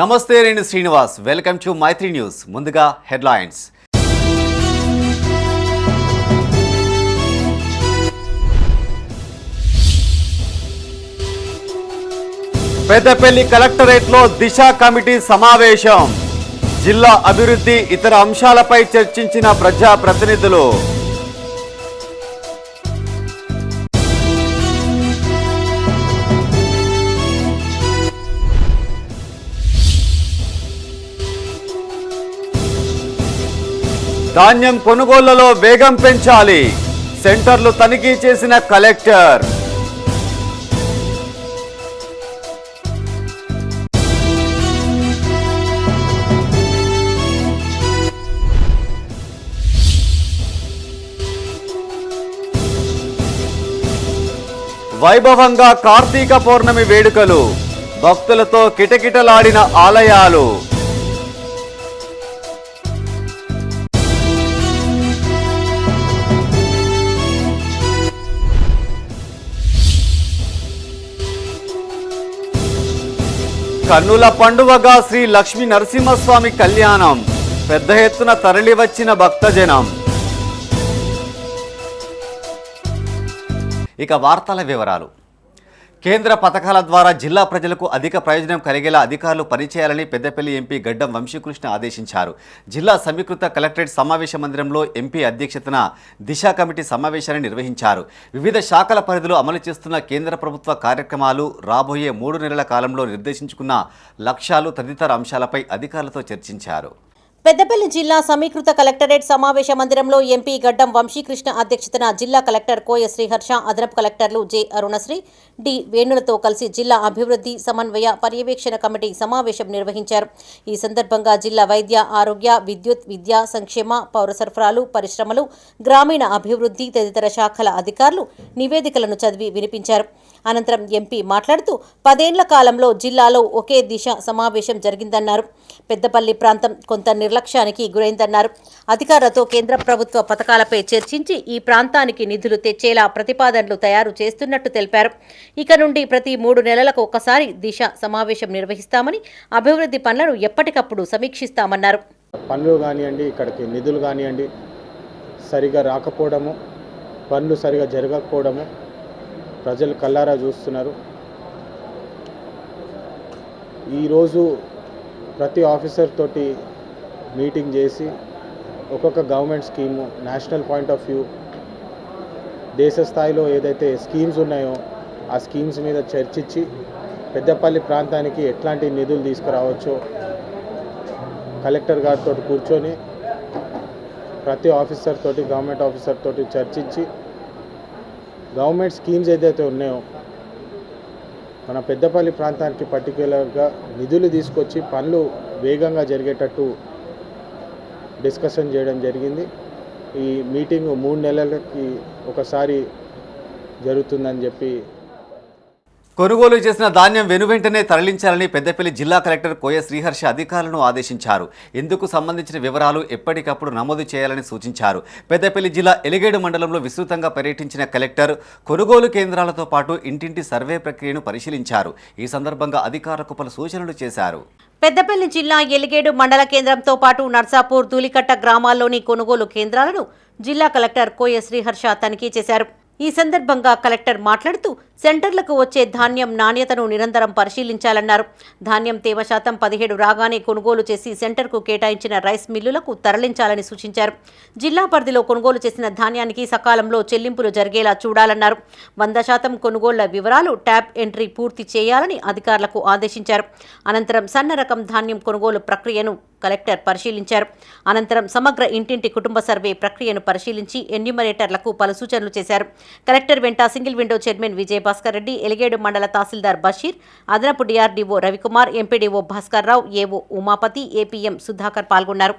నమస్తే నేను Srinivas. Welcome to Maithri news. ముందుగా హెడ్లైన్స్. పెద్దపల్లి కలెక్టరేట్లో దిశ కమిటీ సమావేశం. జిల్లా అభివృద్ధి ఇతర అంశాలపై చర్చించిన ప్రజా ధాన్యం కొనుగోళ్ళలో వేగం పెంచాలి. సెంటర్లు తనిఖీ చేసిన కలెక్టర్. వైభవంగా కార్తీక పౌర్ణమి వేడుకలు. భక్తులతో కిటకిటలాడిన ఆలయాలు. కన్నుల పండువగా శ్రీ లక్ష్మీ నరసింహస్వామి కళ్యాణం. పెద్ద ఎత్తున తరలివచ్చిన భక్తజనం. ఇక వార్తల వివరాలు. కేంద్ర పథకాల ద్వారా జిల్లా ప్రజలకు అధిక ప్రయోజనం కలిగేలా అధికారులు పనిచేయాలని పెద్దపల్లి ఎంపీ గడ్డం వంశీకృష్ణ ఆదేశించారు. జిల్లా సమీకృత కలెక్టరేట్ సమావేశ మందిరంలో ఎంపీ అధ్యక్షతన దిశ కమిటీ సమావేశాన్ని నిర్వహించారు. వివిధ శాఖల పరిధిలో అమలు చేస్తున్న కేంద్ర ప్రభుత్వ కార్యక్రమాలు రాబోయే మూడు నెలల కాలంలో నిర్దేశించుకున్న లక్ష్యాలు తదితర అంశాలపై అధికారులతో చర్చించారు. పెద్దపల్లి జిల్లా సమీకృత కలెక్టరేట్ సమావేశ మందిరంలో ఎంపీ గడ్డం వంశీకృష్ణ అధ్యక్షతన జిల్లా కలెక్టర్ కోయ శ్రీహర్ష అదనపు కలెక్టర్లు జె అరుణశ్రీ డి వేణులతో కలిసి జిల్లా అభివృద్ధి సమన్వయ పర్యవేక్షణ కమిటీ సమావేశం నిర్వహించారు. ఈ సందర్భంగా జిల్లా వైద్య ఆరోగ్య విద్యుత్ విద్యా సంక్షేమ పౌర సరఫరాలు పరిశ్రమలు గ్రామీణ అభివృద్ధి తదితర శాఖల అధికారులు నివేదికలను చదివి వినిపించారు. అనంతరం ఎంపీ మాట్లాడుతూ పదేండ్ల కాలంలో జిల్లాలో ఒకే దిశ సమావేశం జరిగిందన్నారు. పెద్దపల్లి ప్రాంతం కొంత నిర్లక్ష్యానికి గురైందన్నారు. అధికారులతో కేంద్ర ప్రభుత్వ పథకాలపై చర్చించి ఈ ప్రాంతానికి నిధులు తెచ్చేలా ప్రతిపాదనలు తయారు చేస్తున్నట్టు తెలిపారు. ఇక నుండి ప్రతి మూడు నెలలకు ఒక్కసారి దిశ సమావేశం నిర్వహిస్తామని అభివృద్ధి పనులను ఎప్పటికప్పుడు సమీక్షిస్తామన్నారు. పనులు కానివ్వండి ఇక్కడికి నిధులు కానివ్వండి సరిగా రాకపోవడము పనులు సరిగా జరగకపోవడము ప్రజలు కల్లారా చూస్తున్నారు. ఈరోజు ప్రతి ఆఫీసర్ తోటి మీటింగ్ చేసి ఒక్కొక్క government scheme national point of view దేశ స్థాయిలో ఏదైతే స్కీమ్స్ ఉన్నాయో ఆ స్కీమ్స్ మీద చర్చించి పెద్దపల్లి ప్రాంతానికి ఎట్లాంటి నిధులు తీసుకురావచ్చో కలెక్టర్ గారితో కూర్చొని ప్రతి ఆఫీసర్ తోటి గవర్నమెంట్ ఆఫీసర్ తోటి చర్చించి గవర్నమెంట్ స్కీమ్స్ ఏదైతే ఉన్నాయో మన పెద్దపల్లి ప్రాంతానికి పర్టికులర్గా నిధులు తీసుకొచ్చి పనులు వేగంగా జరిగేటట్టు డిస్కషన్ చేయడం జరిగింది. ఈ మీటింగ్ మూడు నెలలకి ఒకసారి జరుగుతుందని చెప్పి కొనుగోలు చేసిన ధాన్యం వెనువెంటనే తరలించాలని పెద్దపల్లి జిల్లా కలెక్టర్ కోయ శ్రీహర్ష అధికారులను ఆదేశించారు. ఇందుకు సంబంధించిన వివరాలు ఎప్పటికప్పుడు నమోదు చేయాలని సూచించారు. పెద్దపల్లి జిల్లా ఎలిగేడు మండలంలో విస్తృతంగా పర్యటించిన కలెక్టర్ కొనుగోలు కేంద్రాలతో పాటు ఇంటింటి సర్వే ప్రక్రియను పరిశీలించారు. ఈ సందర్భంగా అధికారులకు పలు సూచనలు చేశారు. పెద్దపల్లి జిల్లా ఎలిగేడు మండల కేంద్రంతో పాటు నర్సాపూర్ ధూలికట్ట గ్రామాల్లోని కొనుగోలు కేంద్రాలను జిల్లా కలెక్టర్ కోయ శ్రీహర్ష తనిఖీ చేశారు. ఈ సందర్భంగా కలెక్టర్ మాట్లాడుతూ సెంటర్లకు వచ్చే ధాన్యం నాణ్యతను నిరంతరం పరిశీలించాలన్నారు. ధాన్యం తేమ శాతం పదిహేడు రాగానే కొనుగోలు చేసి సెంటర్కు కేటాయించిన రైస్ మిల్లులకు తరలించాలని సూచించారు. జిల్లా పరిధిలో కొనుగోలు చేసిన ధాన్యానికి సకాలంలో చెల్లింపులు జరిగేలా చూడాలన్నారు. వంద శాతం కొనుగోళ్ళ వివరాలు ట్యాబ్ ఎంట్రీ పూర్తి చేయాలని అధికారులకు ఆదేశించారు. అనంతరం సన్న రకం ధాన్యం కొనుగోలు ప్రక్రియను కలెక్టర్ పరిశీలించారు. అనంతరం సమగ్ర ఇంటింటి కుటుంబ సర్వే ప్రక్రియను పరిశీలించి ఎన్యూమరేటర్లకు పలు సూచనలు చేశారు. కలెక్టర్ వెంట single window chairman Vijayabhaskar Reddy Eligedu మండల తహసీల్దార్ బషీర్ అదనపు DRDO Ravikumar MPDO Bhaskar Rao AO Umapathi APM Sudhakar పాల్గొన్నారు.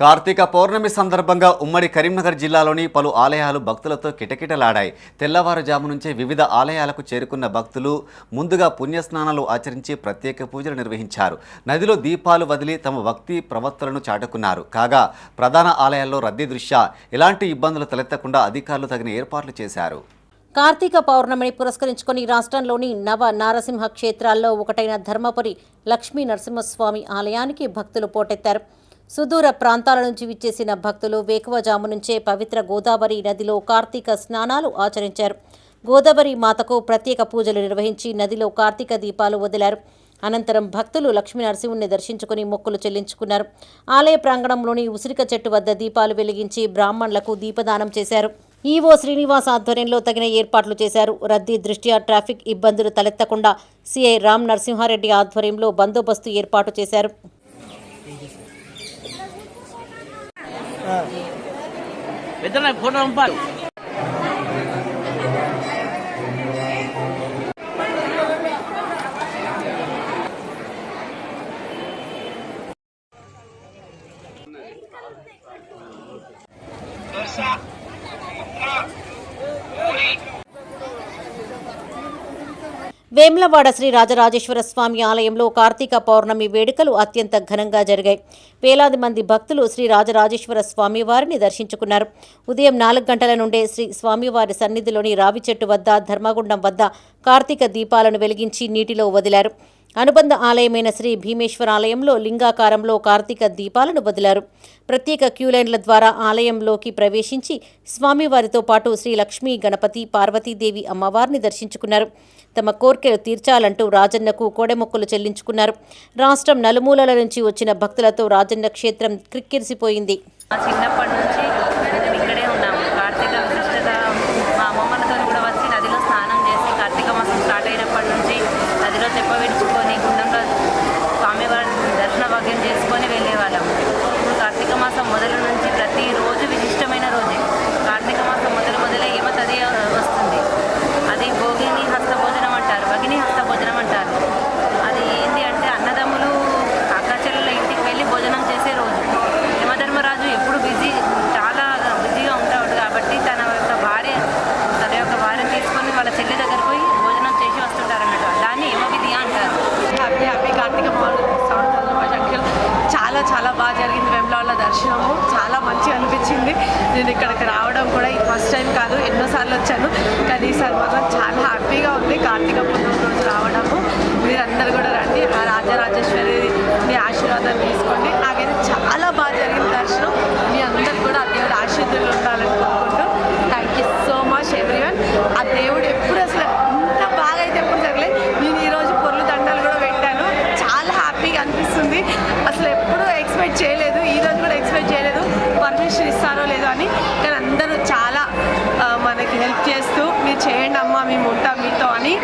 కార్తీక పౌర్ణమి సందర్భంగా ఉమ్మడి కరీంనగర్ జిల్లాలోని పలు ఆలయాలు భక్తులతో కిటకిటలాడాయి. తెల్లవారుజాము నుంచే వివిధ ఆలయాలకు చేరుకున్న భక్తులు ముందుగా పుణ్యస్నానాలు ఆచరించి ప్రత్యేక పూజలు నిర్వహించారు. నదిలో దీపాలు వదిలి తమ భక్తి ప్రవర్తనను చాటుకున్నారు. కాగా ప్రధాన ఆలయాల్లో రద్దీ దృష్ట్యా ఎలాంటి ఇబ్బందులు తలెత్తకుండా అధికారులు తగిన ఏర్పాట్లు చేశారు. కార్తీక పౌర్ణమిని పురస్కరించుకొని రాష్ట్రంలోని నవ నారసింహ క్షేత్రాల్లో ఒకటైన ధర్మపురి లక్ష్మీ నరసింహస్వామి ఆలయానికి భక్తులు పోటెత్తారు. సుదూర ప్రాంతాల నుంచి విచ్చేసిన భక్తులు వేకువజాము నుంచే పవిత్ర గోదావరి నదిలో కార్తీక స్నానాలు ఆచరించారు. గోదావరి మాతకు ప్రత్యేక పూజలు నిర్వహించి నదిలో కార్తీక దీపాలు వదిలారు. అనంతరం భక్తులు లక్ష్మీనరసింహుని దర్శించుకుని మొక్కులు చెల్లించుకున్నారు. ఆలయ ప్రాంగణంలోని ఉసిరిక చెట్టు వద్ద దీపాలు వెలిగించి బ్రాహ్మణులకు దీపదానం చేశారు. ఈవో శ్రీనివాస్ ఆధ్వర్యంలో తగిన ఏర్పాట్లు చేశారు. రద్దీ దృష్ట్యా ట్రాఫిక్ ఇబ్బందులు తలెత్తకుండా సిఐ రామ్ నరసింహారెడ్డి ఆధ్వర్యంలో బందోబస్తు ఏర్పాటు చేశారు. Esta es la un palo. Vemulawada Shri Rajarajeshwara స్వామి ఆలయంలో కార్తీక పౌర్ణమి వేడుకలు అత్యంత ఘనంగా జరిగాయి. వేలాది మంది భక్తులు శ్రీ రాజరాజేశ్వర స్వామి వారిని దర్శించుకున్నారు. ఉదయం నాలుగు గంటల నుండే శ్రీ స్వామివారి సన్నిధిలోని రావి చెట్టు వద్ద ధర్మగుండం వద్ద కార్తీక దీపాలను వెలిగించి నీటిలో వదిలారు. అనుబంధ ఆలయమైన శ్రీ భీమేశ్వర ఆలయంలో లింగాకారంలో కార్తీక దీపాలను వదిలారు. ప్రత్యేక క్యూలైన్ల ద్వారా ఆలయంలోకి ప్రవేశించి స్వామివారితో పాటు శ్రీ లక్ష్మీ గణపతి పార్వతీదేవి అమ్మవారిని దర్శించుకున్నారు. తమ కోర్కెలు తీర్చాలంటూ రాజన్నకు కోడెమొక్కలు చెల్లించుకున్నారు. రాష్ట్రం నలుమూలల నుంచి వచ్చిన భక్తులతో రాజన్న క్షేత్రం క్రిక్కిరిసిపోయింది. చిన్నప్పటి నుంచి ఇక్కడే ఉన్నాము కార్తీక విశిష్టత మా అమ్మమ్మలతో కూడా వచ్చి నదిలో స్నానం చేసి కార్తీక మాసం స్టార్ట్ అయినప్పటి నుంచి నదిలో తెప్ప విడుచుకొని గుండంలో స్వామివారి దర్శన భాగ్యం చేసుకొని వెళ్ళేవాళ్ళం ఇప్పుడు కార్తీక మాసం మొదలు నుంచి ప్రతిరోజు విశిష్టమైన రోజే కార్తీక మాసం మొదలు మొదలయ్యేమో తది వస్తుంది అది భోగిని హస్తభోజనం అంటారు భగిని హస్తభోజనం అంటారు అది ఏంటి అంటే అన్నదమ్ములు అక్కచెల్లెల ఇంటికి వెళ్ళి భోజనం చేసే రోజు యమధర్మరాజు ఎప్పుడు బిజీ చాలా బిజీగా ఉంటాడు కాబట్టి తన యొక్క భార్య తన యొక్క భార్య తీసుకొని వాళ్ళ చెల్లి దగ్గర పోయి భోజనం చేసి వస్తుంటారు అన్నట్టు దాన్ని యమ విధి అంటారు హ్యాపీ హ్యాపీ కార్తీక శుభాకాంక్షలు చాలా చాలా బాగా జరిగింది వెమ్లవాళ్ళ దర్శనము చాలా మంచిగా అనిపించింది నేను ఇక్కడికి రావడం కూడా ఇది ఫస్ట్ టైం కాదు ఎన్నోసార్లు వచ్చాను. కానీ ఈసారి మాత్రం చాలా హ్యాపీగా ఉంది కార్తీక పూర్ణమి రోజు రావడము. మీరందరూ కూడా రండి ఆ రాజరాజేశ్వరిని ఆశీర్వాదం తీసుకోండి. నాకైతే చాలా బాగా జరిగింది దర్శనం. మీ అందరు కూడా ఆ దేవుడు ఆశీర్వాదాలు ఉండాలని కోరుకుంటూ thank you so much everyone ఆ దేవుడు ఎప్పుడు అసలు ఇంత బాగా అయితే ఎప్పుడు జరగలేదు. నేను ఈరోజు పొర్లు దండలు కూడా పెట్టాను. చాలా హ్యాపీగా అనిపిస్తుంది. అసలు ఎప్పుడూ ఎక్స్పెక్ట్ చేయలేదు. లేదో అని. కానీ అందరూ చాలా ఆ, మనకి హెల్ప్ చేస్తూ మీరు చేయండి అమ్మ మేము ఉంటాం మీతో అని.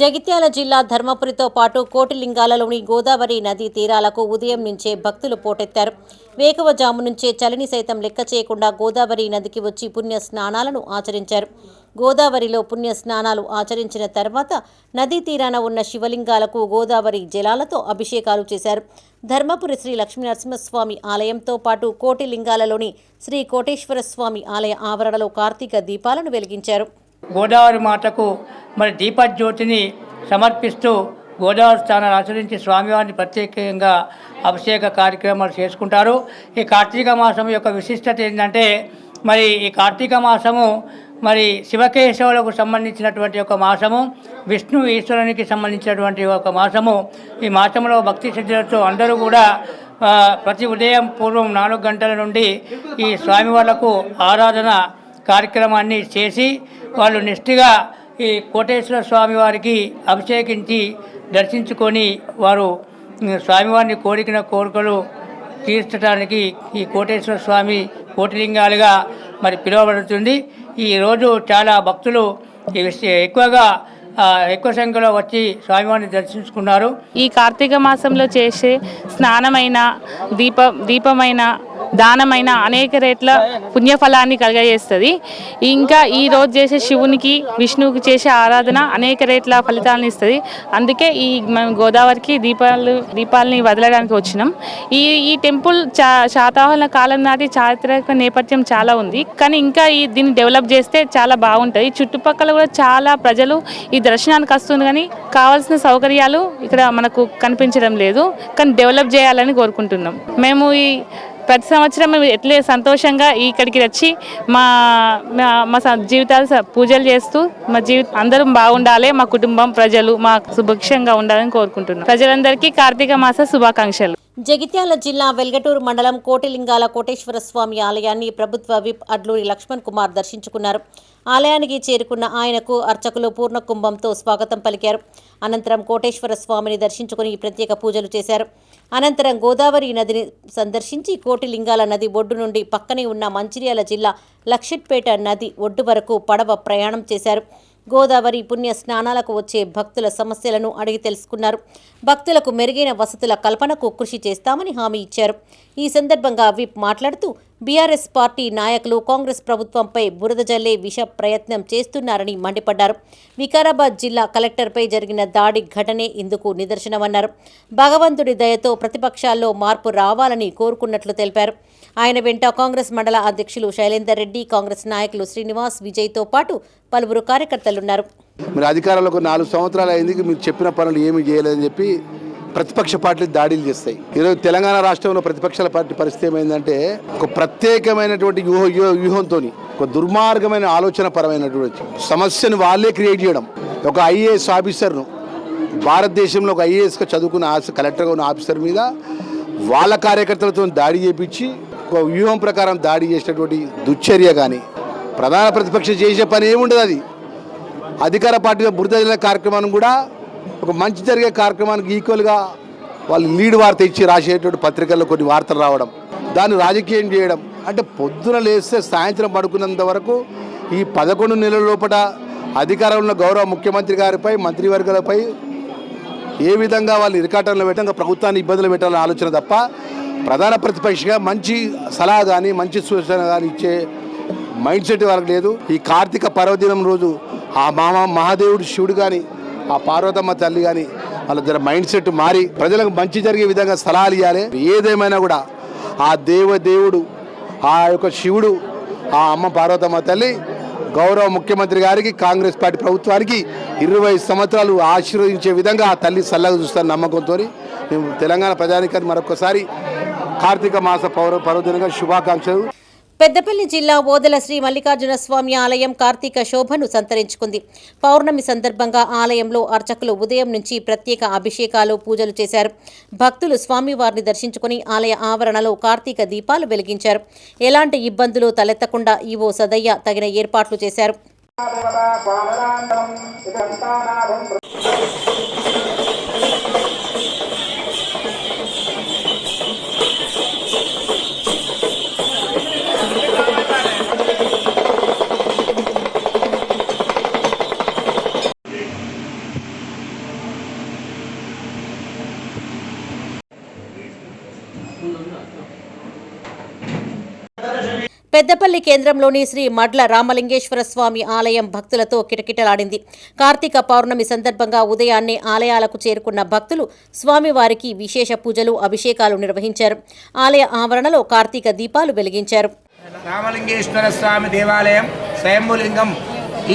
జగిత్యాల జిల్లా ధర్మపురితో పాటు కోటిలింగాలలోని గోదావరి నదీ తీరాలకు ఉదయం నుంచే భక్తులు పోటెత్తారు. వేకువజాము నుంచే చలిని సైతం లెక్క చేయకుండా గోదావరి నదికి వచ్చి పుణ్య స్నానాలను ఆచరించారు. గోదావరిలో పుణ్య స్నానాలు ఆచరించిన తర్వాత నదీ తీరాన ఉన్న శివలింగాలకు గోదావరి జలాలతో అభిషేకాలు చేశారు. ధర్మపురి శ్రీ లక్ష్మీనరసింహస్వామి ఆలయంతో పాటు కోటిలింగాలలోని శ్రీ కోటేశ్వర స్వామి ఆలయ ఆవరణలో కార్తీక దీపాలను వెలిగించారు. గోదావరి మాతకు మరి దీపజ్యోతిని సమర్పిస్తూ గోదావరి స్థానాలు ఆచరించి స్వామివారిని ప్రత్యేకంగా అభిషేక కార్యక్రమాలు చేసుకుంటారు. ఈ కార్తీక మాసం యొక్క విశిష్టత ఏంటంటే మరి ఈ కార్తీక మాసము మరి శివకేశవులకు సంబంధించినటువంటి ఒక మాసము విష్ణు ఈశ్వరునికి సంబంధించినటువంటి ఒక మాసము. ఈ మాసంలో భక్తి శ్రద్ధలతో అందరూ కూడా ప్రతి ఉదయం పూర్వం నాలుగు గంటల నుండి ఈ స్వామివార్లకు ఆరాధన కార్యక్రమాన్ని చేసి వాళ్ళు నిష్ఠగా ఈ కోటేశ్వర స్వామి వారికి అభిషేకించి దర్శించుకొని వారు స్వామివారిని కోరికిన కోరికలు తీర్చడానికి ఈ కోటేశ్వర స్వామి కోటిలింగాలుగా మరి పిలువబడుతుంది. ఈరోజు చాలా భక్తులు ఈ ఎక్కువగా ఎక్కువ సంఖ్యలో వచ్చి స్వామివారిని దర్శించుకున్నారు. ఈ కార్తీక మాసంలో చేసే స్నానమైన దీప దీపమైన దానమైన అనేక రేట్ల పుణ్యఫలాన్ని కలగజేస్తుంది. ఇంకా ఈ రోజు చేసే శివునికి విష్ణువుకి చేసే ఆరాధన అనేక రేట్ల ఫలితాలను ఇస్తుంది. అందుకే ఈ మనం గోదావరికి దీపాలు దీపాలని వదలడానికి వచ్చినాం. ఈ ఈ టెంపుల్ చా శాతవాహన కాలం నాటి చారిత్రక నేపథ్యం చాలా ఉంది. కానీ ఇంకా ఈ దీన్ని డెవలప్ చేస్తే చాలా బాగుంటుంది. చుట్టుపక్కల కూడా చాలా ప్రజలు ఈ దర్శనానికి వస్తుంది కానీ కావాల్సిన సౌకర్యాలు ఇక్కడ మనకు కనిపించడం లేదు. కానీ డెవలప్ చేయాలని కోరుకుంటున్నాం. మేము ఈ ప్రతి సంవత్సరం మేము ఎట్లే సంతోషంగా ఇక్కడికి వచ్చి మా మా- జీవితాలు స- పూజలు చేస్తూ మా జీవిత అందరం బాగుండాలి మా కుటుంబం ప్రజలు మా సుభిక్షంగా ఉండాలని కోరుకుంటున్నాం. ప్రజలందరికీ కార్తీక మాస శుభాకాంక్షలు. జగిత్యాల జిల్లా వెల్గటూరు మండలం కోటిలింగాల కోటేశ్వర స్వామి ఆలయాన్ని ప్రభుత్వ విప్ అడ్లూరి లక్ష్మణ్ కుమార్ దర్శించుకున్నారు. ఆలయానికి చేరుకున్న ఆయనకు అర్చకులు పూర్ణ కుంభంతో స్వాగతం పలికారు. అనంతరం కోటేశ్వర స్వామిని దర్శించుకుని ప్రత్యేక పూజలు చేశారు. అనంతరం గోదావరి నదిని సందర్శించి కోటిలింగాల నది ఒడ్డు నుండి పక్కనే ఉన్న మంచిర్యాల జిల్లా లక్షట్పేట నది ఒడ్డు వరకు పడవ ప్రయాణం చేశారు. గోదావరి పుణ్య స్నానాలకు వచ్చే భక్తుల సమస్యలను అడిగి తెలుసుకున్నారు. భక్తులకు మెరుగైన వసతుల కల్పనకు కృషి చేస్తామని హామీ ఇచ్చారు. ఈ సందర్భంగా విప్ మాట్లాడుతూ బీఆర్ఎస్ పార్టీ నాయకులు కాంగ్రెస్ ప్రభుత్వంపై బురద జల్లే విష ప్రయత్నం చేస్తున్నారని మండిపడ్డారు. వికారాబాద్ జిల్లా కలెక్టర్పై జరిగిన దాడి ఘటనే ఇందుకు నిదర్శనమన్నారు. భగవంతుడి దయతో ప్రతిపక్షాల్లో మార్పు రావాలని కోరుకున్నట్లు తెలిపారు. ఆయన వెంట కాంగ్రెస్ మండల అధ్యక్షులు శైలేందర్ రెడ్డి కాంగ్రెస్ నాయకులు శ్రీనివాస్ విజయ్తో పాటు పలువురు కార్యకర్తలున్నారు. మీరు అధికారంలో నాలుగు సంవత్సరాలు అయింది మీరు చెప్పిన పనులు ఏమి చేయలేదని చెప్పి ప్రతిపక్ష పార్టీలు దాడులు చేస్తాయి. ఈరోజు తెలంగాణ రాష్ట్రంలో ప్రతిపక్షాల పార్టీ పరిస్థితి ఏమైందంటే ఒక ప్రత్యేకమైనటువంటి వ్యూహ వ్యూహంతో ఒక దుర్మార్గమైన ఆలోచన పరమైనటువంటి సమస్యను వాళ్ళే క్రియేట్ చేయడం. ఒక ఐఏఎస్ ఆఫీసర్ను భారతదేశంలో ఒక ఐఏఎస్గా చదువుకున్న ఆఫీ- కలెక్టర్గా ఉన్న ఆఫీసర్ మీద వాళ్ళ కార్యకర్తలతో దాడి చేపించి ఒక వ్యూహం ప్రకారం దాడి చేసినటువంటి దుశ్చర్య కానీ ప్రధాన ప్రతిపక్షం చేసే పని ఏముండదు అది. అధికార పార్టీలో బురద కార్యక్రమాన్ని కూడా ఒక మంచి జరిగే కార్యక్రమానికి ఈక్వల్గా వాళ్ళు లీడ్ వార్త ఇచ్చి రాసేటువంటి పత్రికల్లో కొన్ని వార్తలు రావడం దాన్ని రాజకీయం చేయడం. అంటే పొద్దున లేస్తే సాయంత్రం పడుకున్నంత వరకు ఈ పదకొండు నెలల లోపల అధికారంలో ఉన్న గౌరవ ముఖ్యమంత్రి గారిపై మంత్రివర్గాలపై ఏ విధంగా వాళ్ళు ఇరకాటంలో పెట్టంగా ప్రభుత్వాన్ని ఇబ్బందులు పెట్టాలని ఆలోచన తప్ప ప్రధాన ప్రతిపక్షగా మంచి సలహా కానీ మంచి సూచన కానీ ఇచ్చే మైండ్ సెట్ వాళ్ళకి లేదు. ఈ కార్తీక పర్వదినం రోజు ఆ మామ మహాదేవుడు శివుడు కానీ ఆ పార్వతమ్మ తల్లి కానీ వాళ్ళ జర మైండ్ సెట్ మారి ప్రజలకు మంచి జరిగే విధంగా సలహాలు ఇవ్వాలి ఏదేమైనా కూడా ఆ దేవ దేవుడు ఆ యొక్క శివుడు ఆ అమ్మ పార్వతమ్మ తల్లి గౌరవ ముఖ్యమంత్రి గారికి కాంగ్రెస్ పార్టీ ప్రభుత్వానికి ఇరవై సంవత్సరాలు ఆశీర్వదించే విధంగా ఆ తల్లి సల్లగా చూస్తాను నమ్మకంతో మేము తెలంగాణ ప్రజానికాన్ని మరొకసారి కార్తీక మాస పౌర పర్వదినంగా శుభాకాంక్షలు. పెద్దపల్లి జిల్లా ఓదెల శ్రీ మల్లికార్జున స్వామి ఆలయం కార్తీక శోభను సంతరించుకుంది. పౌర్ణమి సందర్భంగా ఆలయంలో అర్చకులు ఉదయం నుంచి ప్రత్యేక అభిషేకాలు పూజలు చేశారు. భక్తులు స్వామివారిని దర్శించుకుని ఆలయ ఆవరణలో కార్తీక దీపాలు వెలిగించారు. ఎలాంటి ఇబ్బందులు తలెత్తకుండా ఈవో సదయ్య తగిన ఏర్పాట్లు చేశారు. పెద్దపల్లి కేంద్రంలోని శ్రీ మడ్ల రామలింగేశ్వర స్వామి ఆలయం భక్తులతో కిటకిటలాడింది. కార్తీక పౌర్ణమి సందర్భంగా ఉదయాన్నే ఆలయాలకు చేరుకున్న భక్తులు స్వామివారికి విశేష పూజలు అభిషేకాలు నిర్వహించారు. ఆలయ ఆవరణలో కార్తీక దీపాలు వెలిగించారు. రామలింగేశ్వర స్వామి దేవాలయం స్వయంభులింగం.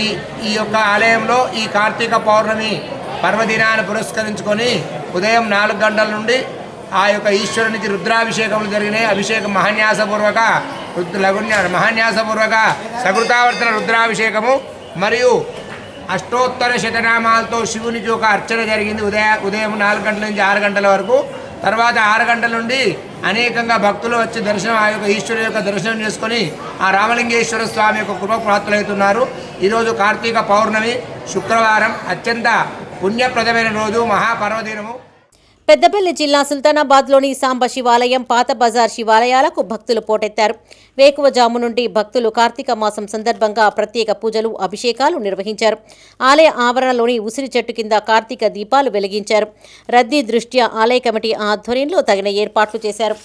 ఈ ఈ యొక్క ఆలయంలో ఈ కార్తీక పౌర్ణమి పర్వదినాన్ని పురస్కరించుకొని ఉదయం నాలుగు గంటల నుండి ఆ యొక్క ఈశ్వరునికి రుద్రాభిషేకములు జరిగినాయి. అభిషేకం మహాన్యాసపూర్వక లఘున్యా మహాన్యాసపూర్వక సకృతావర్తన రుద్రాభిషేకము మరియు అష్టోత్తర శతనామాలతో శివునికి ఒక అర్చన జరిగింది. ఉదయ ఉదయం నాలుగు గంటల నుంచి ఆరు గంటల వరకు. తర్వాత ఆరు గంటల నుండి అనేకంగా భక్తులు వచ్చి దర్శనం ఆ యొక్క ఈశ్వరు యొక్క దర్శనం చేసుకొని ఆ రామలింగేశ్వర స్వామి యొక్క కృప ప్రాప్తులవుతున్నారు ఈరోజు కార్తీక పౌర్ణమి శుక్రవారం అత్యంత పుణ్యప్రదమైన రోజు మహాపర్వదినము. పెద్దపల్లి జిల్లా సుల్తానాబాద్లోని సాంబ శివాలయం పాత బజార్ శివాలయాలకు భక్తులు పోటెత్తారు. వేకువజాము నుండి భక్తులు కార్తీక మాసం సందర్భంగా ప్రత్యేక పూజలు అభిషేకాలు నిర్వహించారు. ఆలయ ఆవరణలోని ఉసిరి చెట్టు కింద కార్తీక దీపాలు వెలిగించారు. రద్దీ దృష్ట్యా ఆలయ కమిటీ ఆధ్వర్యంలో తగిన ఏర్పాట్లు చేశారు.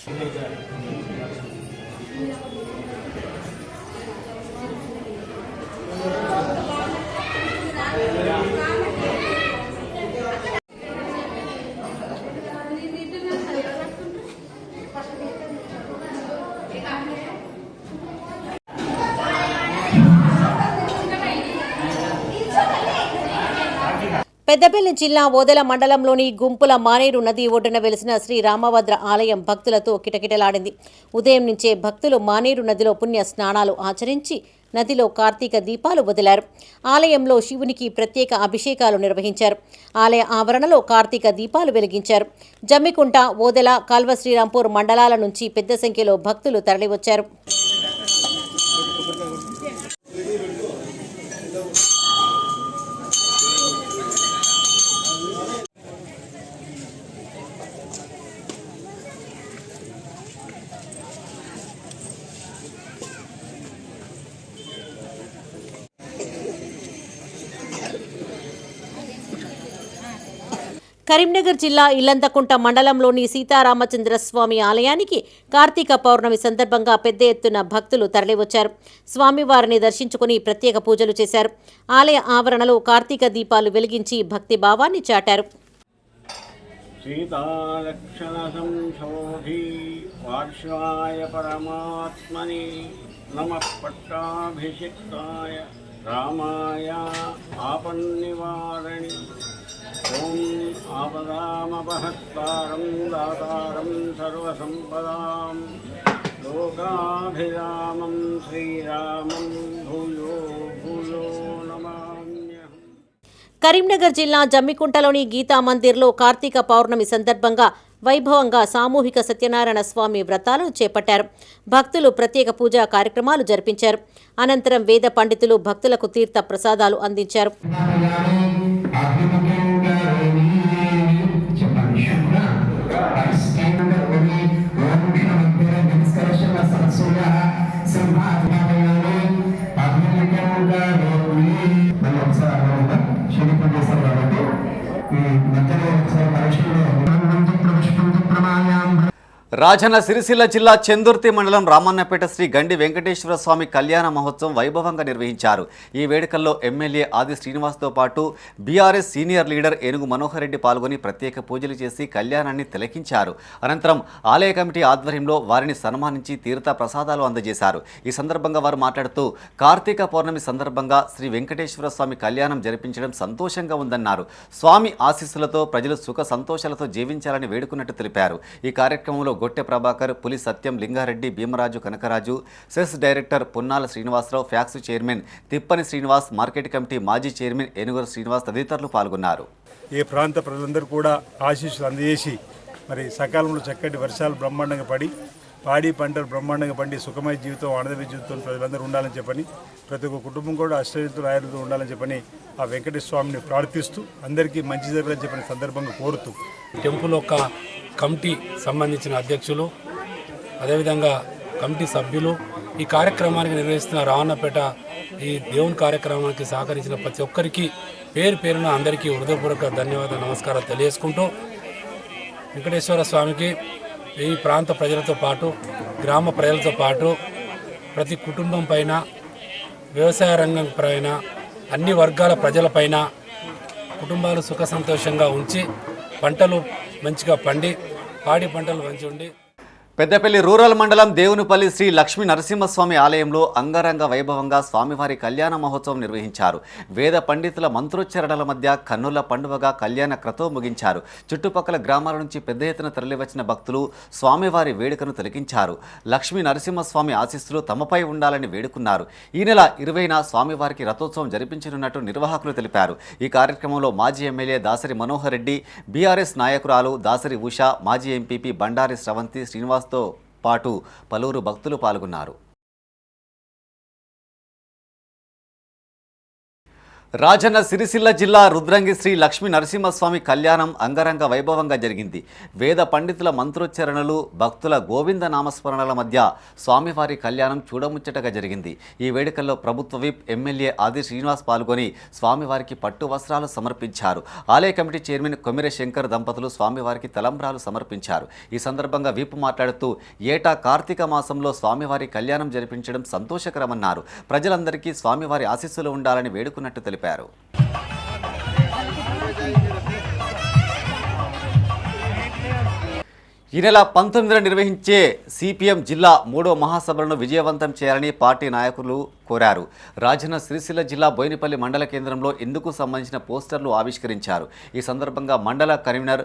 పెద్దపల్లి జిల్లా ఓదెల మండలంలోని గుంపుల మానేరు నది ఒడ్డున వెలిసిన శ్రీ రామభద్ర ఆలయం భక్తులతో కిటకిటలాడింది. ఉదయం నుంచే భక్తులు మానేరు నదిలో పుణ్య స్నానాలు ఆచరించి నదిలో కార్తీక దీపాలు వదిలారు. ఆలయంలో శివునికి ప్రత్యేక అభిషేకాలు నిర్వహించారు. ఆలయ ఆవరణలో కార్తీక దీపాలు వెలిగించారు. జమ్మికుంట ఓదెల కాల్వ శ్రీరాంపూర్ మండలాల నుంచి పెద్ద సంఖ్యలో భక్తులు తరలివచ్చారు. కరీంనగర్ జిల్లా ఇల్లంతకుంట మండలంలోని సీతారామచంద్రస్వామి ఆలయానికి కార్తీక పౌర్ణమి సందర్భంగా పెద్ద ఎత్తున భక్తులు తరలివచ్చారు. స్వామివారిని దర్శించుకుని ప్రత్యేక పూజలు చేశారు. ఆలయ ఆవరణలో కార్తీక దీపాలు వెలిగించి భక్తి భావాన్ని చాటారు. రామాయ ఆపన్నివారణి. ॐ आपदामपहत्तारं दातारं सर्वसम्पदां लोकाभिरामं श्रीरामं भूयो भूयो नमाम्यहम् కరీంనగర్ జిల్లా జమ్మికుంటలోని గీతా మందిర్లో కార్తీక పౌర్ణమి సందర్భంగా వైభవంగా సామూహిక సత్యనారాయణ స్వామి వ్రతాలను చేపట్టారు భక్తులు ప్రత్యేక పూజా కార్యక్రమాలు జరిపించారు అనంతరం వేద పండితులు భక్తులకు తీర్థ ప్రసాదాలు అందించారు రాజన్న సిరిసిల్ల జిల్లా చెందుర్తి మండలం రామన్నపేట శ్రీ గండి వెంకటేశ్వర స్వామి కళ్యాణ మహోత్సవం వైభవంగా నిర్వహించారు. ఈ వేడుకల్లో ఎమ్మెల్యే ఆది శ్రీనివాస్తో పాటు బీఆర్ఎస్ సీనియర్ లీడర్ ఏనుగు మనోహర్ రెడ్డి పాల్గొని ప్రత్యేక పూజలు చేసి కళ్యాణాన్ని తిలకించారు. అనంతరం ఆలయ కమిటీ ఆధ్వర్యంలో వారిని సన్మానించి తీర్థ ప్రసాదాలు అందజేశారు. ఈ సందర్భంగా వారు మాట్లాడుతూ కార్తీక పౌర్ణమి సందర్భంగా శ్రీ వెంకటేశ్వర స్వామి కళ్యాణం జరిపించడం సంతోషంగా ఉందన్నారు. స్వామి ఆశీస్సులతో ప్రజలు సుఖ సంతోషాలతో జీవించాలని వేడుకున్నట్టు తెలిపారు. ఈ కార్యక్రమంలో Gotte Prabhakar Puli Satyam Lingareddy Bheemaraju Kanakaraju cess director Ponnala Srinivasarao PACS chairman Tippani Srinivas market committee మాజీ చైర్మన్ ఏనుగురు శ్రీనివాస్ తదితరులు పాల్గొన్నారు. ఈ ప్రాంత ప్రజలందరూ కూడా ఆశీస్సులు అందజేసి మరి సకాలంలో చక్కటి వర్షాలు బ్రహ్మాండంగా పడి పాడి పంటలు బ్రహ్మాండంగా పండి సుఖమయ జీవితం ఆనందమయ జీవితం ప్రజలందరూ ఉండాలని చెప్పని ప్రతి ఒక్క కుటుంబం కూడా అష్టయుతులు ఆయుర్వేదం ఉండాలని చెప్పని ఆ వెంకటేశ్వర స్వామిని ప్రార్థిస్తూ అందరికీ మంచి జరగాలని చెప్పని సందర్భంగా కోరుతూ. టెంపుల్ యొక్క కమిటీ సంబంధించిన అధ్యక్షులు అదేవిధంగా కమిటీ సభ్యులు ఈ కార్యక్రమానికి నిర్వహిస్తున్న రావణపేట ఈ దేవుని కార్యక్రమానికి సహకరించిన ప్రతి ఒక్కరికి పేరు పేరున అందరికీ హృదయపూర్వక ధన్యవాదాలు నమస్కారాలు తెలియజేసుకుంటూ వెంకటేశ్వర స్వామికి ఈ ప్రాంత ప్రజలతో పాటు గ్రామ ప్రజలతో పాటు ప్రతి కుటుంబం పైన వ్యవసాయ రంగం పైన అన్ని వర్గాల ప్రజలపైన కుటుంబాలు సుఖ సంతోషంగా ఉంచి పంటలు మంచిగా పండి పాడి పంటలు మంచి ఉండి పెద్దపల్లి రూరల్ మండలం దేవునిపల్లి శ్రీ లక్ష్మీ నరసింహస్వామి ఆలయంలో అంగరంగ వైభవంగా స్వామివారి కళ్యాణ మహోత్సవం నిర్వహించారు. వేద పండితుల మంత్రోచ్చరణల మధ్య కన్నుల పండువగా కళ్యాణ క్రతో ముగించారు. చుట్టుపక్కల గ్రామాల నుంచి పెద్ద ఎత్తున తరలివచ్చిన భక్తులు స్వామివారి వేడుకను తొలగించారు లక్ష్మీ నరసింహస్వామి ఆశీస్సులు తమపై ఉండాలని వేడుకున్నారు. ఈ నెల ఇరవైన స్వామివారికి రథోత్సవం జరిపించనున్నట్టు నిర్వాహకులు తెలిపారు. ఈ కార్యక్రమంలో మాజీ ఎమ్మెల్యే దాసరి మనోహర్ రెడ్డి బీఆర్ఎస్ నాయకురాలు దాసరి ఉషా మాజీ ఎంపీపీ బండారి స్రవంతి శ్రీనివాస్తో పాటు పలువురు భక్తులు పాల్గొన్నారు. రాజన్న సిరిసిల్ల జిల్లా రుద్రంగి శ్రీ లక్ష్మీ నరసింహస్వామి కళ్యాణం అంగరంగ వైభవంగా జరిగింది. వేద పండితుల మంత్రోచ్చరణలు భక్తుల గోవింద నామస్మరణల మధ్య స్వామివారి కళ్యాణం చూడముచ్చటగా జరిగింది. ఈ వేడుకల్లో ప్రభుత్వ విప్ ఎమ్మెల్యే ఆది శ్రీనివాస్ పాల్గొని స్వామివారికి పట్టు వస్త్రాలు సమర్పించారు. ఆలయ కమిటీ చైర్మన్ కొమిరే శంకర్ దంపతులు స్వామివారికి తలంబ్రాలు సమర్పించారు. ఈ సందర్భంగా విప్ మాట్లాడుతూ ఏటా కార్తీక మాసంలో స్వామివారి కళ్యాణం జరిపించడం సంతోషకరమన్నారు. ప్రజలందరికీ స్వామివారి ఆశీస్సులు ఉండాలని వేడుకున్నట్టు తెలిపారు. ఈ నెల పంతొమ్మిదిన నిర్వహించే సిపిఎం జిల్లా మూడో మహాసభలను విజయవంతం చేయాలని పార్టీ నాయకులు కోరారు. రాజన్న సిరిసిల్ల జిల్లా బోయినపల్లి మండల కేంద్రంలో ఇందుకు సంబంధించిన పోస్టర్లు ఆవిష్కరించారు. ఈ సందర్భంగా మండల కన్వీనర్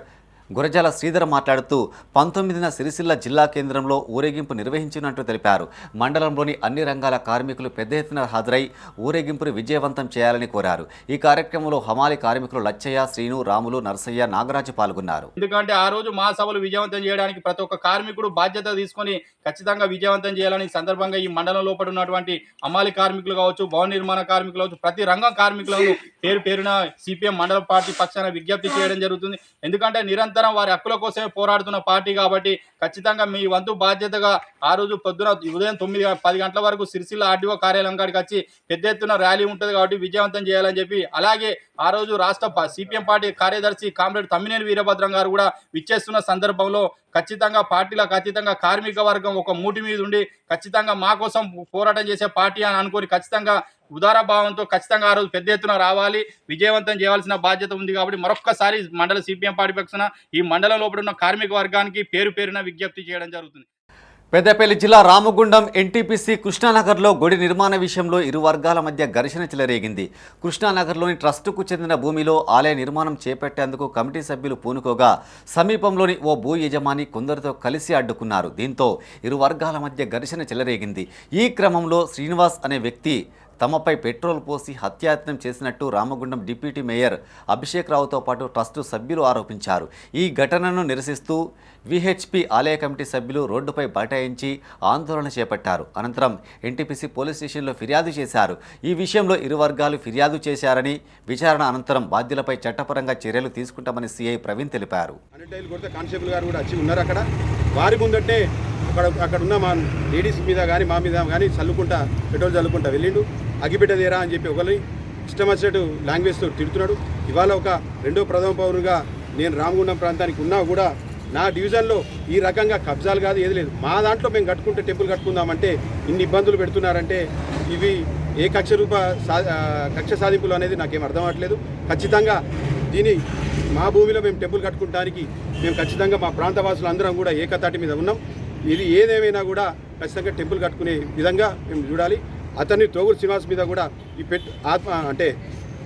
గురజాల శ్రీధర్ మాట్లాడుతూ పంతొమ్మిదిన సిరిసిల్ల జిల్లా కేంద్రంలో ఊరేగింపు నిర్వహించినట్టు తెలిపారు. మండలంలోని అన్ని రంగాల కార్మికులు పెద్ద ఎత్తున హాజరై ఊరేగింపును విజయవంతం చేయాలని కోరారు. ఈ కార్యక్రమంలో హమాలి కార్మికులు లచ్చయ్య శ్రీను రాములు నర్సయ్య నాగరాజు పాల్గొన్నారు. ఎందుకంటే ఆ రోజు మా సభలు విజయవంతం చేయడానికి ప్రతి ఒక్క కార్మికుడు బాధ్యత తీసుకొని ఖచ్చితంగా విజయవంతం చేయాలని సందర్భంగా ఈ మండలం లోపల ఉన్నటువంటి అమ్మాలి కార్మికులు కావచ్చు భవన నిర్మాణ కార్మికులు కావచ్చు ప్రతి రంగం కార్మికులను పేరు పేరున సిపిఎం మండల పార్టీ పక్షాన విజ్ఞప్తి చేయడం జరుగుతుంది. ఎందుకంటే నిరంతరం వారి హక్కుల కోసమే పోరాడుతున్న పార్టీ కాబట్టి ఖచ్చితంగా మీ వంతు బాధ్యతగా ఆ రోజు పొద్దున ఉదయం తొమ్మిది పది గంటల వరకు సిరిసిల్ల ఆర్డీఓ కార్యాలయం కాడికి వచ్చి పెద్ద ఎత్తున ర్యాలీ ఉంటుంది కాబట్టి విజయవంతం చేయాలని చెప్పి అలాగే ఆ రోజు రాష్ట్ర సిపిఎం పార్టీ కార్యదర్శి కామ్రేడ్ తమ్మినేని వీరభద్రం గారు కూడా విచ్చేస్తున్న సందర్భంలో ఖచ్చితంగా పార్టీలకు అతీతంగా కార్మిక వర్గం ఒక మూటి మీద ఉండి ఖచ్చితంగా మా కోసం పోరాటం చేసే పార్టీ అని అనుకుని ఖచ్చితంగా ఉదార భావంతో ఖచ్చితంగా ఆ రోజు పెద్ద ఎత్తున రావాలి. విజయవంతం చేయాల్సిన బాధ్యత ఉంది కాబట్టి మరొక్కసారి మండల సిపిఎం పార్టీ పక్షాన ఈ మండలం లోపల ఉన్న కార్మిక వర్గానికి పేరు పేరున విజ్ఞప్తి చేయడం జరుగుతుంది. పెద్దపల్లి జిల్లా రామగుండం ఎన్టీపీసీ కృష్ణానగర్లో గుడి నిర్మాణ విషయంలో ఇరు వర్గాల మధ్య ఘర్షణ చెలరేగింది. కృష్ణానగర్లోని ట్రస్టుకు చెందిన భూమిలో ఆలయ నిర్మాణం చేపట్టేందుకు కమిటీ సభ్యులు పూనుకోగా సమీపంలోని ఓ భూ యజమాని కొందరితో కలిసి అడ్డుకున్నారు. దీంతో ఇరు వర్గాల మధ్య ఘర్షణ చెలరేగింది. ఈ క్రమంలో శ్రీనివాస్ అనే వ్యక్తి తమపై పెట్రోల్ పోసి హత్యాయత్నం చేసినట్టు రామగుండం డిప్యూటీ మేయర్ అభిషేక్ రావుతో పాటు ట్రస్టు సభ్యులు ఆరోపించారు. ఈ ఘటనను నిరసిస్తూ విహెచ్పి ఆలయ కమిటీ సభ్యులు రోడ్డుపై బైఠాయించి ఆందోళన చేపట్టారు. అనంతరం ఎన్టీపీసీ పోలీస్ స్టేషన్లో ఫిర్యాదు చేశారు. ఈ విషయంలో ఇరు వర్గాలు ఫిర్యాదు చేశారని విచారణ అనంతరం బాధ్యులపై చట్టపరంగా చర్యలు తీసుకుంటామని సీఐ ప్రవీణ్ తెలిపారు. గారు కూడా వచ్చి ఉన్నారు అక్కడ. వారి ముందంటే అక్కడ అక్కడ ఉన్న మా లేడీస్ మీద కానీ మా మీద కానీ చల్లుకుంటా పెట్రోల్ చల్లుకుంటా వెళ్ళిండు. అగిబిడ్డదేరా అని చెప్పి ఒకరిని ఇష్టం వచ్చినట్టు లాంగ్వేజ్తో తిడుతున్నాడు. ఇవాళ ఒక రెండో ప్రథమ పౌరుగా నేను రామగుండం ప్రాంతానికి ఉన్నా కూడా నా డివిజన్లో ఈ రకంగా కబ్జాలు కాదు ఏది లేదు. మా దాంట్లో మేము కట్టుకుంటే టెంపుల్ కట్టుకుందామంటే ఇన్ని ఇబ్బందులు పెడుతున్నారంటే ఇవి ఏ కక్ష రూప సా కక్ష సాధింపులు అనేది నాకేం అర్థం అవ్వట్లేదు. ఖచ్చితంగా దీని మా భూమిలో మేము టెంపుల్ కట్టుకుంటానికి మేము ఖచ్చితంగా మా ప్రాంతవాసులు అందరం కూడా ఏకతాటి మీద ఉన్నాం. ఇది ఏదేమైనా కూడా ఖచ్చితంగా టెంపుల్ కట్టుకునే విధంగా మేము చూడాలి. అతన్ని తోగురు శ్రీనివాస్ మీద కూడా ఈ పెట్ ఆత్మ అంటే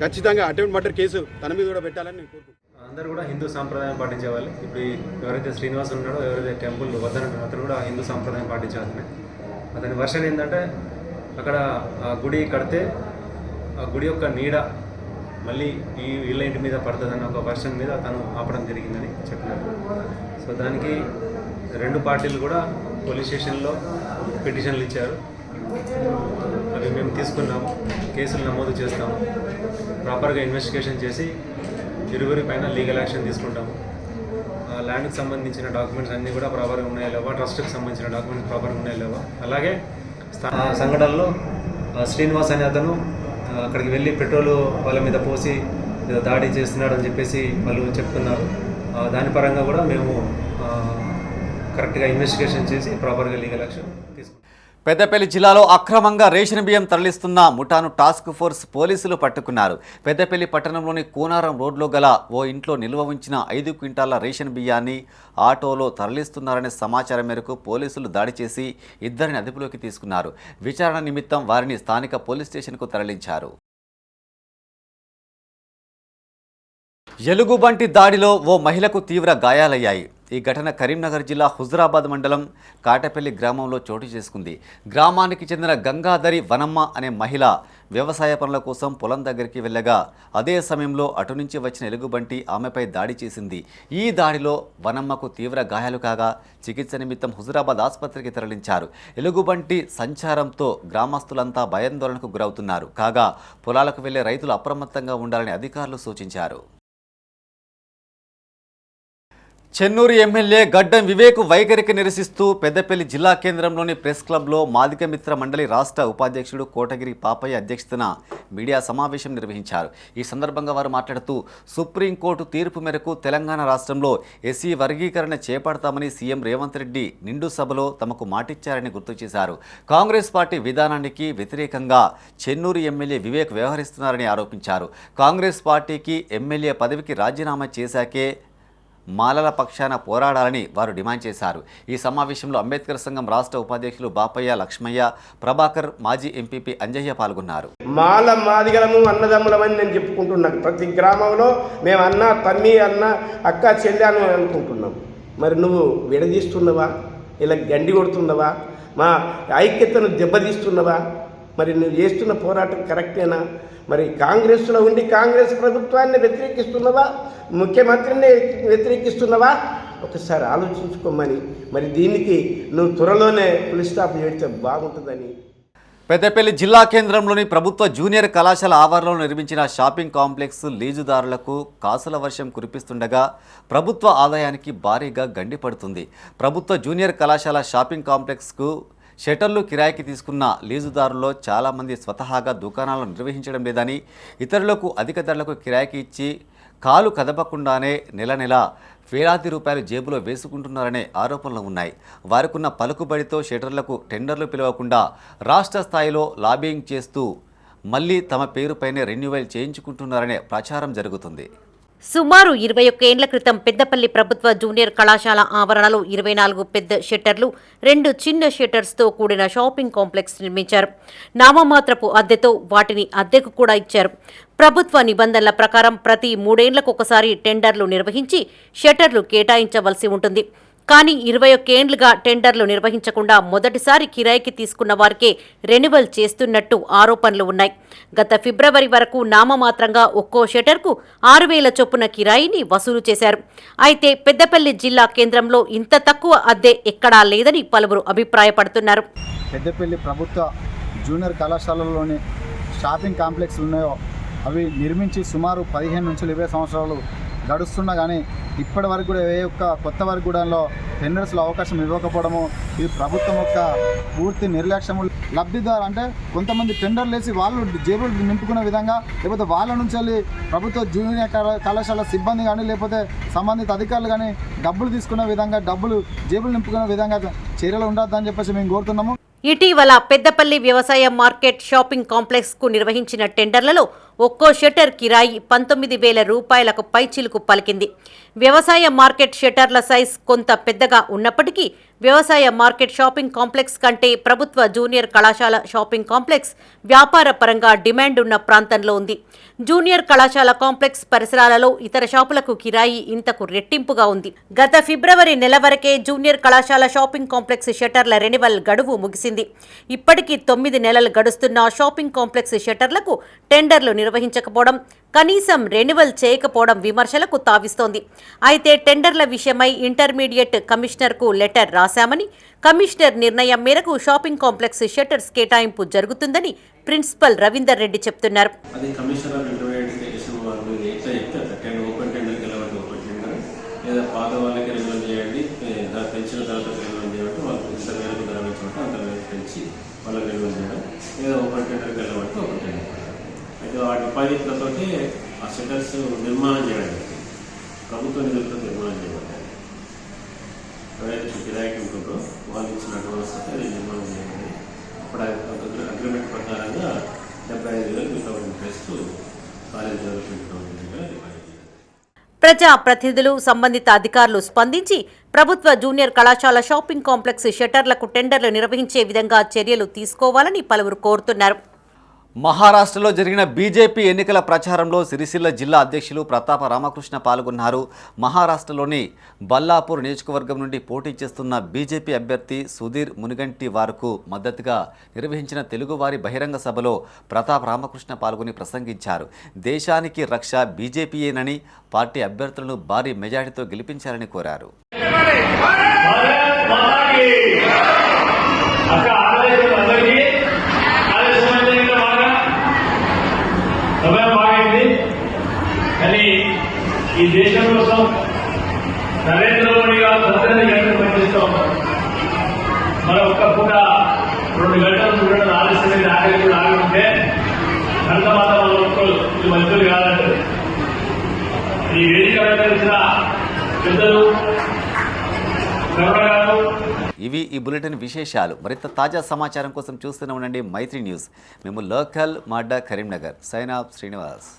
ఖచ్చితంగా అటెంప్ట్ మర్డర్ కేసు తన మీద కూడా పెట్టాలని నేను కోరుకుంటున్నాను. అందరూ కూడా హిందూ సాంప్రదాయం పాటించేవాళ్ళు. ఇప్పుడు ఎవరైతే శ్రీనివాస్ ఉన్నాడో ఎవరైతే టెంపుల్ వద్దనంటారో అతను కూడా హిందూ సాంప్రదాయం పాటించాలని అతని వర్షన్ ఏంటంటే అక్కడ ఆ గుడి కడితే ఆ గుడి యొక్క నీడ మళ్ళీ ఈ వీళ్ళ ఇంటి మీద పడుతుందన్న ఒక వర్షన్ మీద తను ఆపడం జరిగిందని చెప్పినారు. సో దానికి రెండు పార్టీలు కూడా పోలీస్ స్టేషన్లో పిటిషన్లు ఇచ్చారు. అవి మేము తీసుకున్నాము కేసులు నమోదు చేస్తాము ప్రాపర్గా ఇన్వెస్టిగేషన్ చేసి ఇరువురి పైన లీగల్ యాక్షన్ తీసుకుంటాము. ల్యాండ్కి సంబంధించిన డాక్యుమెంట్స్ అన్నీ కూడా ప్రాపర్గా ఉన్నాయా లేవా ట్రస్ట్కి సంబంధించిన డాక్యుమెంట్స్ ప్రాపర్గా ఉన్నాయా లేవా అలాగే సంఘటనలో శ్రీనివాస్ అనే అతను అక్కడికి వెళ్ళి పెట్రోల్ వాళ్ళ మీద పోసి దాడి చేస్తున్నాడని చెప్పేసి వాళ్ళు చెప్తున్నారు. దాని పరంగా కూడా మేము కరెక్ట్గా ఇన్వెస్టిగేషన్ చేసి ప్రాపర్గా లీగల్ యాక్షన్ పెద్దపల్లి జిల్లాలో అక్రమంగా రేషన్ బియ్యం తరలిస్తున్న ముఠాను టాస్క్ ఫోర్స్ పోలీసులు పట్టుకున్నారు. పెద్దపల్లి పట్టణంలోని కూనారం రోడ్లో గల ఓ ఇంట్లో నిల్వ ఉంచిన ఐదు క్వింటాల రేషన్ బియ్యాన్ని ఆటోలో తరలిస్తున్నారనే సమాచారం మేరకు పోలీసులు దాడి చేసి ఇద్దరిని అదుపులోకి తీసుకున్నారు. విచారణ నిమిత్తం వారిని స్థానిక పోలీస్ స్టేషన్కు తరలించారు. ఎలుగుబంటి దాడిలో ఓ మహిళకు తీవ్ర గాయాలయ్యాయి. ఈ ఘటన కరీంనగర్ జిల్లా హుజరాబాద్ మండలం కాటపల్లి గ్రామంలో చోటు చేసుకుంది. గ్రామానికి చెందిన గంగాధరి వనమ్మ అనే మహిళ వ్యవసాయ పనుల కోసం పొలం దగ్గరికి వెళ్ళగా అదే సమయంలో అటు నుంచి వచ్చిన ఎలుగుబంటి ఆమెపై దాడి చేసింది. ఈ దాడిలో వనమ్మకు తీవ్ర గాయాలు కాగా చికిత్స నిమిత్తం హుజరాబాద్ ఆసుపత్రికి తరలించారు. ఎలుగుబంటి సంచారంతో గ్రామస్తులంతా భయాందోళనకు గురవుతున్నారు. కాగా పొలాలకు వెళ్ళే రైతులు అప్రమత్తంగా ఉండాలని అధికారులు సూచించారు. చెన్నూరు ఎమ్మెల్యే గడ్డం వివేక్ వైఖరికి నిరసిస్తూ పెద్దపల్లి జిల్లా కేంద్రంలోని ప్రెస్ క్లబ్లో మాదిక మిత్ర మండలి రాష్ట్ర ఉపాధ్యక్షుడు కోటగిరి పాపయ్య అధ్యక్షతన మీడియా సమావేశం నిర్వహించారు. ఈ సందర్భంగా వారు మాట్లాడుతూ సుప్రీంకోర్టు తీర్పు మేరకు తెలంగాణ రాష్ట్రంలో ఎస్సీ వర్గీకరణ చేపడతామని సీఎం రేవంత్ రెడ్డి నిండు సభలో తమకు మాటిచ్చారని గుర్తు చేశారు. కాంగ్రెస్ పార్టీ విధానానికి వ్యతిరేకంగా చెన్నూరు ఎమ్మెల్యే వివేక్ వ్యవహరిస్తున్నారని ఆరోపించారు. కాంగ్రెస్ పార్టీకి ఎమ్మెల్యే పదవికి రాజీనామా చేశాకే మాలల పక్షాన పోరాడాలని వారు డిమాండ్ చేశారు. ఈ సమావేశంలో అంబేద్కర్ సంఘం రాష్ట్ర ఉపాధ్యక్షులు బాపయ్య లక్ష్మయ్య ప్రభాకర్ మాజీ ఎంపీపీ అంజయ్య పాల్గొన్నారు. మాల మాదిగలము అన్నదమ్ములమని నేను చెప్పుకుంటున్నాను ప్రతి గ్రామంలో మేము అన్న తమ్మి అన్న అక్క చెల్లి అని అనుకుంటున్నాం. మరి నువ్వు విడదీస్తున్నవా? ఇలా గండి కొడుతున్నవా? మా ఐక్యతను దెబ్బతీస్తున్నవా? మరి నువ్వు చేస్తున్న పోరాటం కరెక్టేనా? మరి కాంగ్రెస్లో ఉండి కాంగ్రెస్ ప్రభుత్వాన్ని వ్యతిరేకిస్తున్నవా? ముఖ్యమంత్రిని వ్యతిరేకిస్తున్నవా? ఒకసారి ఆలోచించుకోమని మరి దీనికి నువ్వు త్వరలోనే పులి స్టాప్ చేస్తే బాగుంటుందని. పెద్దపల్లి జిల్లా కేంద్రంలోని ప్రభుత్వ జూనియర్ కళాశాల ఆవరణలో నిర్మించిన షాపింగ్ కాంప్లెక్స్ లీజుదారులకు కాసుల వర్షం కురిపిస్తుండగా ప్రభుత్వ ఆదాయానికి భారీగా గండి పడుతుంది ప్రభుత్వ జూనియర్ కళాశాల షాపింగ్ కాంప్లెక్స్కు షటర్లు కిరాయికి తీసుకున్న లీజుదారుల్లో చాలామంది స్వతహాగా దుకాణాలను నిర్వహించడం లేదని ఇతరులకు అధిక ధరలకు కిరాయికి ఇచ్చి కాలు కదపకుండానే నెల నెల వేలాది రూపాయలు జేబులో వేసుకుంటున్నారనే ఆరోపణలు ఉన్నాయి. వారికున్న పలుకుబడితో షటర్లకు టెండర్లు పిలవకుండా రాష్ట్ర స్థాయిలో లాబింగ్ చేస్తూ మళ్ళీ తమ పేరుపైనే రెన్యువల్ చేయించుకుంటున్నారనే ప్రచారం జరుగుతుంది. సుమారు ఇరవై ఒక్క ఏండ్ల క్రితం పెద్దపల్లి ప్రభుత్వ జూనియర్ కళాశాల ఆవరణలో ఇరవై నాలుగు పెద్ద షట్టర్లు రెండు చిన్న షట్టర్స్తో కూడిన షాపింగ్ కాంప్లెక్స్ నిర్మించారు. నామమాత్రపు అద్దెతో వాటిని అద్దెకు కూడా ఇచ్చారు. ప్రభుత్వ నిబంధనల ప్రకారం ప్రతి మూడేండ్లకు ఒకసారి టెండర్లు నిర్వహించి షట్టర్లు కేటాయించవలసి ఉంటుంది. కానీ ఇరవై ఒక్కేండ్లుగా టెండర్లు నిర్వహించకుండా మొదటిసారి కిరాయికి తీసుకున్న వారికే రెన్యువల్ చేస్తున్నట్టు ఆరోపణలు ఉన్నాయి. గత ఫిబ్రవరి వరకు నామమాత్రంగా ఒక్కో షటర్కు ఆరు వేల చొప్పున కిరాయిని వసూలు చేశారు. అయితే పెద్దపల్లి జిల్లా కేంద్రంలో ఇంత తక్కువ అద్దె ఎక్కడా లేదని పలువురు అభిప్రాయపడుతున్నారు. పెద్దపల్లి ప్రభుత్వ జూనియర్ కళాశాలలోని షాపింగ్ కాంప్లెక్స్ ఉన్నాయో అవి నిర్మించి సుమారు పదిహేను నుంచి ఇరవై సంవత్సరాలు గడుస్తున్నా కానీ ఇప్పటి వరకు కూడా ఏ ఒక్క కొత్త వరకు కూడా టెండర్స్లో అవకాశం ఇవ్వకపోవడము ఇది ప్రభుత్వం యొక్క పూర్తి నిర్లక్ష్యము లబ్ధిదారు అంటే కొంతమంది టెండర్లు వేసి వాళ్ళు జేబులు నింపుకునే విధంగా లేకపోతే వాళ్ళ నుంచి వెళ్ళి ప్రభుత్వ జూనియర్ కళా- కళాశాల సిబ్బంది కానీ లేకపోతే సంబంధిత అధికారులు కానీ డబ్బులు తీసుకునే విధంగా డబ్బులు జేబులు నింపుకునే విధంగా చర్యలు ఉండొద్దని చెప్పేసి మేము కోరుతున్నాము. ఇటీవల పెద్దపల్లి వ్యవసాయ మార్కెట్ షాపింగ్ కాంప్లెక్స్కు నిర్వహించిన టెండర్లలో ఒక్కో షట్టర్ కిరాయి పంతొమ్మిది వేల రూపాయలకు పైచిలుకు పలికింది. వ్యవసాయ మార్కెట్ షట్టర్ల సైజ్ కొంత పెద్దగా ఉన్నప్పటికీ వ్యవసాయ మార్కెట్ షాపింగ్ కాంప్లెక్స్ కంటే ప్రభుత్వ జూనియర్ కళాశాల షాపింగ్ కాంప్లెక్స్ వ్యాపార పరంగా డిమాండ్ ఉన్న ప్రాంతంలో ఉంది. జూనియర్ కళాశాల కాంప్లెక్స్ పరిసరాలలో ఇతర షాపులకు కిరాయి ఇంతకు రెట్టింపుగా ఉంది. గత ఫిబ్రవరి నెల వరకే జూనియర్ కళాశాల షాపింగ్ కాంప్లెక్స్ షట్టర్ల రెన్యువల్ గడువు ముగిసింది. ఇప్పటికీ తొమ్మిది నెలలు గడుస్తున్న షాపింగ్ కాంప్లెక్స్ షట్టర్లకు టెండర్లు నిర్వహించకపోవడం కనీసం రెన్యువల్ చేయకపోవడం విమర్శలకు తావిస్తోంది. అయితే టెండర్ల విషయమై ఇంటర్మీడియట్ కమిషనర్కు లెటర్ రాశామని కమిషనర్ నిర్ణయం మేరకు షాపింగ్ కాంప్లెక్స్ షట్టర్స్ కేటాయింపు జరుగుతుందని ప్రిన్సిపల్ రవీందర్ రెడ్డి చెప్తున్నారు. అది కమిషనర్ ఆఫ్ ఇంటర్మీడియట్ ఎడ్యుకేషన్ వాళ్ళు. ఎట్లా చెప్తే అట్లా. టెన్ ఓపెన్ టెండర్కి వెళ్ళమంటే ఓపెన్ టెండర్. లేదా పాత వాళ్ళకి రెన్యువల్ చేయండి ఏ, దాన్ని పెంచిన తర్వాత రెన్యువల్ చేయబట్టి వాళ్ళకి ఇంత మేరకు ధర పెంచమంటే అంత మేరకు పెంచి వాళ్ళకి రెన్యువల్ చేయడం. లేదా ఓపెన్ టెండర్కి వెళ్ళబట్టి ఓపెన్ టెండర్ అయితే వాటి డిపాజిట్లతోటి ఆ సెంటర్స్ నిర్మాణం చేయడం. ప్రభుత్వ నిధులతో నిర్మాణం చేయబడ్డాయి. ఎవరైతే కిరాయికి ఉంటుందో వాళ్ళు ఇచ్చిన అడ్వాన్స్ అది నిర్మాణం చేయండి అప్పుడు అగ్రిమెంట్ ప్రకారంగా డెబ్బై ఐదు వేలు two thousand interest college development government ప్రజా ప్రతినిధులు సంబంధిత అధికారులు స్పందించి ప్రభుత్వ జూనియర్ కళాశాల షాపింగ్ కాంప్లెక్స్ షట్టర్లకు టెండర్లు నిర్వహించే విధంగా చర్యలు తీసుకోవాలని పలువురు కోరుతున్నారు. మహారాష్ట్రలో జరిగిన బీజేపీ ఎన్నికల ప్రచారంలో సిరిసిల్ల జిల్లా అధ్యక్షులు ప్రతాప రామకృష్ణ పాల్గొన్నారు మహారాష్ట్రలోని బల్లాపూర్ నియోజకవర్గం నుండి పోటీ చేస్తున్న బీజేపీ అభ్యర్థి సుధీర్ మునిగంటి వారుకు మద్దతుగా నిర్వహించిన తెలుగువారి బహిరంగ సభలో ప్రతాప్ రామకృష్ణ పాల్గొని ప్రసంగించారు దేశానికి రక్ష బీజేపీయేనని పార్టీ అభ్యర్థులను భారీ మెజారిటీతో గెలిపించాలని కోరారు ఈ దేశం కోసం నరేంద్ర మోడీ గారు పద్దెనిమిది గంటలు పనిచేస్తూ ఉన్నారు. మన ఒక్క పూట రెండు గంటలు చూడడం ఆలస్యమైన ఆకలి కూడా ఆగి ఉంటే భరత మాత మన ఒక్కరు ఇది మంచిది కాదంటే ఈ వేదిక వచ్చిన పెద్దలు కరుణ ఇవి ఈ బులెటిన్ విశేషాలు. మరింత తాజా సమాచారం కోసం చూస్తూనే ఉండండి మైత్రి న్యూస్. మేము లోకల్ మాడ్డా కరీంనగర్. Sign off Srinivas.